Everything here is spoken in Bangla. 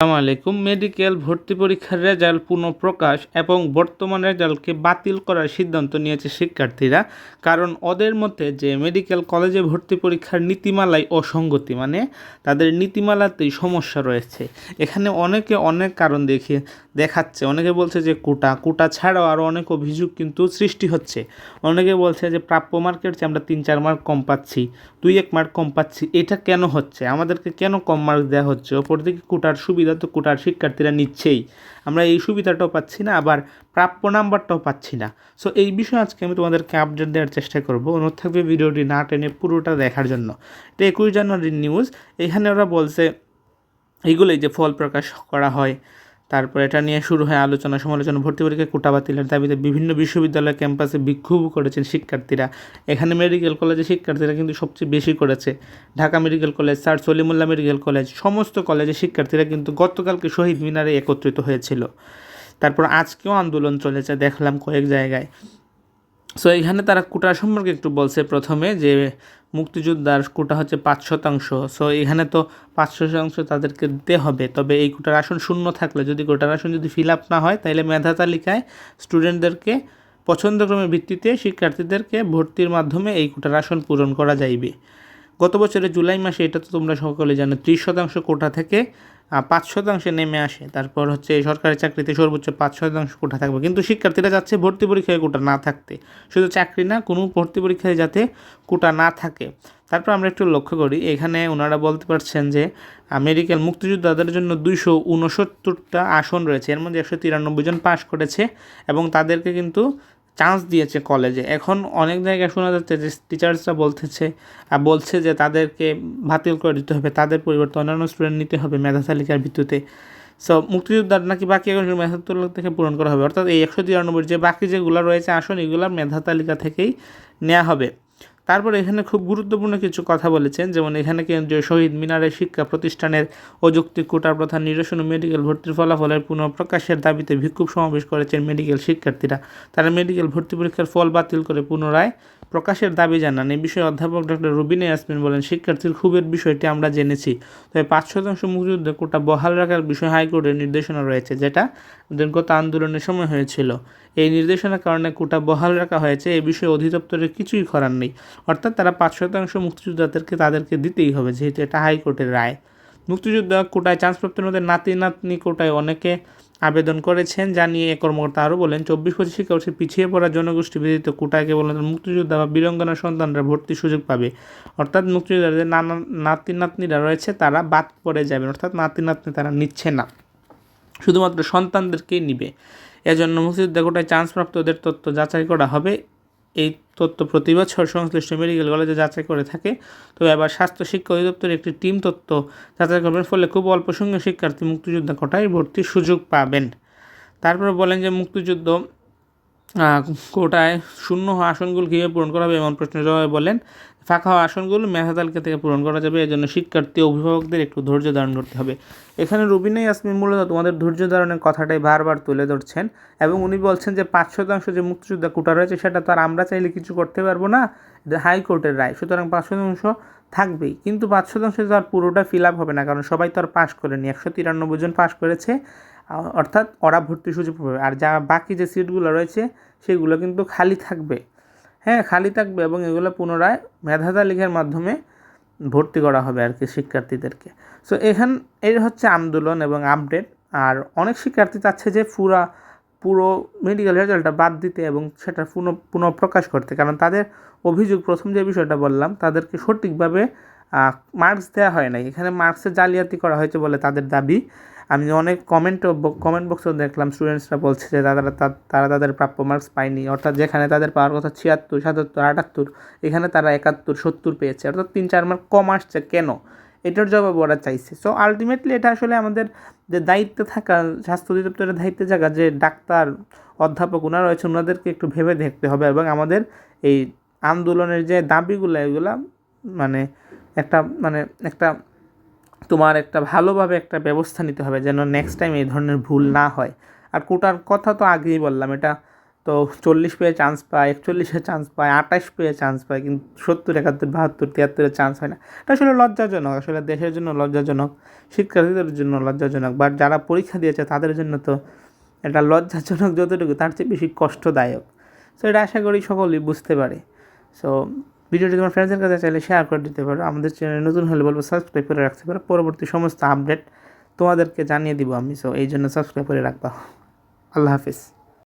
আসসালামু আলাইকুম। মেডিকেল ভর্তি পরীক্ষার রেজাল্ট পুনঃপ্রকাশ এবং বর্তমান রেজাল্টকে বাতিল করার সিদ্ধান্ত নিয়েছে শিক্ষার্থীরা। কারণ ওদের মতে যে মেডিকেল কলেজে ভর্তি পরীক্ষার নীতিমালায় অসঙ্গতি মানে তাদের নীতিমালাতেই সমস্যা রয়েছে। এখানে অনেকে অনেক কারণ দেখিয়ে দেখাচ্ছে। অনেকে বলছে যে কোটা কোটা ছাড়াও আরও অনেক অভিযোগ কিন্তু সৃষ্টি হচ্ছে। অনেকে বলছে যে প্রাপ্য মার্কের চেয়ে আমরা তিন, চার মার্ক কম পাচ্ছি, দুই, এক মার্ক কম পাচ্ছি, এটা কেন হচ্ছে? আমাদেরকে কেন কম মার্ক দেওয়া হচ্ছে? অপরদিকে কোটার সুবিধা তো কোটার শিক্ষার্থীরা নিচ্ছেই। আমরা এই সুবিধাটাও পাচ্ছি না, আবার প্রাপ্য নাম্বারটাও পাচ্ছি না। সো এই বিষয়ে আজকে আমি তোমাদেরকে আপডেট দেওয়ার চেষ্টা করব। অনুরোধ থাকবে ভিডিওটি না টেনে পুরোটা দেখার জন্য। এটা একুশ জানুয়ারির নিউজ এখানে ওরা বলছে এইগুলোই যে ফল প্রকাশ করা হয় তারপর এটা নিয়ে শুরু হয় আলোচনা সমালোচনা, ভর্তি পরীক্ষায় কোটা বাতিলের দাবিতে বিভিন্ন বিশ্ববিদ্যালয় ক্যাম্পাসে বিক্ষোভ করেছেন শিক্ষার্থীরা। এখানে মেডিকেল কলেজে শিক্ষার্থীরা কিন্তু সবচেয়ে বেশি করেছে। Dhaka medical college, sir Salimullah medical college, সমস্ত কলেজে শিক্ষার্থীরা কিন্তু গতকালকে শহীদ মিনারে একত্রিত হয়েছিল। তারপর আজকেও আন্দোলন চলেছে, দেখলাম কয়েক জায়গায়। সো এখানে তারা কোটা সম্পর্কে একটু বলছে প্রথমে যে মুক্তিযোদ্ধার কোটা হচ্ছে পাঁচ শতাংশ। সো এখানে তো পাঁচ শতাংশ তাদেরকে দিতে হবে। তবে এই কোটার আসন শূন্য থাকলে, যদি কোটার আসন যদি ফিল আপ না হয়, তাহলে মেধা তালিকায় স্টুডেন্টদেরকে পছন্দক্রমের ভিত্তিতে শিক্ষার্থীদেরকে ভর্তির মাধ্যমে এই কোটার আসন পূরণ করা যাইবে। গত বছরের জুলাই মাসে, এটা তো তোমরা সকলে জানো, ত্রিশ শতাংশ কোটা থেকে পাঁচ শতাংশে নেমে আসে। তারপর হচ্ছে সরকারি চাকরিতে সর্বোচ্চ পাঁচ শতাংশ কোটা থাকবে। কিন্তু শিক্ষার্থীরা যাচ্ছে ভর্তি পরীক্ষায় কোটা না থাকতে। শুধু চাকরি না, কোনো ভর্তি পরীক্ষায় যাতে কোটা না থাকে। তারপর আমরা একটু লক্ষ্য করি, এখানে ওনারা বলতে পারছেন যে মেডিকেল মুক্তিযোদ্ধাদের জন্য দুইশো উনসত্তরটা আসন রয়েছে। এর মধ্যে একশো তিরানব্বই জন পাশ করেছে এবং তাদেরকে কিন্তু চান্স দিয়েছে কলেজে। এখন অনেক জায়গায় শোনা যাচ্ছে যে টিচার্সরা বলতেছে আর বলছে যে তাদেরকে বাতিল করে দিতে হবে, তাদের পরিবর্তে অন্যান্য স্টুডেন্ট নিতে হবে মেধা তালিকার ভিত্তিতে। সো মুক্তিযোদ্ধার নাকি বাকি একশো মেধা তালিকা থেকে পূরণ করা হবে। অর্থাৎ এই একশো তিরানব্বই যে বাকি যেগুলো রয়েছে আসন, এগুলো মেধা তালিকা থেকেই নেওয়া হবে। তারপর এখানে খুব গুরুত্বপূর্ণ কিছু কথা বলেছেন, যেমন এখানে কেন্দ্রীয় শহীদ মিনারের শিক্ষা প্রতিষ্ঠানের অযৌক্তিক কোটা প্রথা নিরসন মেডিকেল ভর্তির ফলাফলের পুনঃপ্রকাশের দাবিতে বিক্ষোভ সমাবেশ করেছেন মেডিকেল শিক্ষার্থীরা। তারা মেডিকেল ভর্তি পরীক্ষার ফল বাতিল করে পুনরায় প্রকাশের দাবি জানান। এই বিষয়ে অধ্যাপক ডক্টর রুবিনে ইয়াসমিন বলেন, শিক্ষার্থীর ক্ষোভের বিষয়টি আমরা জেনেছি। তবে পাঁচ শতাংশ মুক্তিযুদ্ধে কোটা বহাল রাখার বিষয়ে হাইকোর্টের নির্দেশনা রয়েছে, যেটা গত আন্দোলনের সময় হয়েছিল। এই নির্দেশনার কারণে কোটা বহাল রাখা হয়েছে এই বিষয়ে অধিদপ্তরের কিছুই করার নেই। অর্থাৎ তারা পাঁচ শতাংশ মুক্তিযোদ্ধাদেরকে তাদেরকে দিতেই হবে, যেহেতু এটা হাইকোর্টের রায়। মুক্তিযোদ্ধা কোটায় চান্সপ্রাপ্তের মধ্যে নাতি নাতনি কোটায় অনেকে আবেদন করেছেন, জানিয়ে এ কর্মকর্তা আরও বলেন, চব্বিশ পঁচিশ শিক্ষাবর্ষে পিছিয়ে পড়া জনগোষ্ঠী ব্যতীত কোটায় কেবল মুক্তিযোদ্ধা বা বীরঙ্গনা সন্তানরা ভর্তির সুযোগ পাবে। অর্থাৎ মুক্তিযোদ্ধা যে নানা নাতি নাতনিরা রয়েছে, তারা বাদ পড়ে যাবেন, অর্থাৎ নাতি নাতনি তারা নিচ্ছে না। শুধুমাত্র সন্তানদেরকেই নিবে। এজন্য মুক্তিযোদ্ধা কোটায় চান্সপ্রাপ্তদের তথ্য যাচাই করা হবে। এই তথ্য প্রতি বছর সংশ্লিষ্ট মেডিকেল কলেজে যাচাই করে থাকে। তবে এবার স্বাস্থ্য শিক্ষা অধিদপ্তরের একটি টিম তথ্য যাচাই করবেন, ফলে খুব অল্প সংখ্যক শিক্ষার্থী মুক্তিযোদ্ধা কোটায় ভর্তির সুযোগ পাবেন। তারপরে বলেন যে মুক্তিযুদ্ধ কোটায় শূন্য হওয়া আসনগুলো কীভাবে পূরণ করা হবে এমন প্রশ্নের জবাবে বলেন ফাঁকা হওয়া আসনগুলো মেধা তালিকা থেকে পূরণ করা যাবে, এজন্য শিক্ষার্থী অভিভাবকদের একটু ধৈর্য ধারণ করতে হবে। এখানে রুবিনা ইয়াসমিন মূলত তোমাদের ধৈর্য ধারণের কথাটাই বারবার তুলে ধরছেন এবং উনি বলছেন যে পাঁচ শতাংশ যে মুক্তিযোদ্ধা কোটা রয়েছে সেটা তো আর আমরা চাইলে কিছু করতে পারব না হাইকোর্টের রায়। সুতরাং পাঁচ শতাংশ থাকবেই, কিন্তু পাঁচ শতাংশ তো আর পুরোটা ফিল আপ হবে না, কারণ সবাই তো আর পাশ করেনি। একশো তিরানব্বই জন পাশ করেছে অর্থাৎ ওরা ভর্তি সুযোগ পাবে। আর যা বাকি যে সিটগুলো রয়েছে, সেগুলো কিন্তু খালি থাকবে। হ্যাঁ খালি থাকবে এবং এগুলো পুনরায় মেধা তালিকার মাধ্যমে ভর্তি করা হবে আর কি শিক্ষার্থীদেরকে। সো এখান, এর হচ্ছে আন্দোলন এবং আপডেট আর অনেক শিক্ষার্থী চাচ্ছে যে পুরা, পুরো মেডিকেল রেজাল্টটা বাদ দিতে এবং সেটা পুনঃ, পুনঃপ্রকাশ করতে। কারণ তাদের অভিযোগ, প্রথম যে বিষয়টা বললাম, তাদেরকে সঠিকভাবে মার্কস দেওয়া হয় নাই। এখানে মার্কসের জালিয়াতি করা হয়েছে বলে তাদের দাবি। আমি অনেক কমেন্ট কমেন্ট বক্সও দেখলাম স্টুডেন্টসরা বলছে যে তারা তারা তাদের প্রাপ্য মার্কস পায়নি। অর্থাৎ যেখানে তাদের পাওয়ার কথা ছিয়াত্তর, সাতাত্তর, আটাত্তর, এখানে তারা একাত্তর, সত্তর পেয়েছে। অর্থাৎ তিন, চার মার্ক কম আসছে কেন? এটার জবাব ওরা চাইছে। সো আলটিমেটলি এটা আসলে আমাদের যে দায়িত্বে থাকা, স্বাস্থ্য অধিদপ্তরের দায়িত্বে থাকা যে ডাক্তার, অধ্যাপক ওনারা রয়েছে, ওনাদেরকে একটু ভেবে দেখতে হবে এবং আমাদের এই আন্দোলনের যে দাবিগুলো, এগুলা মানে একটা মানে একটা তোমার একটা ভালোভাবে একটা ব্যবস্থা নিতে হবে যেন নেক্সট টাইম এই ধরনের ভুল না হয়। আর কোটার কথা তো আগেই বললাম, এটা তো চল্লিশ পেয়ে চান্স পায়, একচল্লিশে চান্স পায় আঠাশ পেয়ে চান্স পায়, কিন্তু সত্তর, একাত্তর, বাহাত্তর, তিয়াত্তরে চান্স হয় না। এটা আসলে লজ্জাজনক, আসলে দেশের জন্য লজ্জাজনক, শিক্ষার্থীদের জন্য লজ্জাজনক বাট যারা পরীক্ষা দিয়েছে তাদের জন্য তো এটা লজ্জাজনক যতটুকু, তার চেয়ে বেশি কষ্টদায়ক। সো এটা আশা করি সকলেই বুঝতে পারে। সো ভিডিওটি তোমার ফ্রেন্ডসের কাছে চাইলে শেয়ার করে দিতে পারো। আমাদের চ্যানেলে নতুন হলে বলব সাবস্ক্রাইব করে রাখতে পারো। পরবর্তী সমস্ত আপডেট তোমাদেরকে জানিয়ে দিব আমি। সো এই জন্য সাবস্ক্রাইব করে রাখবা। আল্লাহ হাফিজ।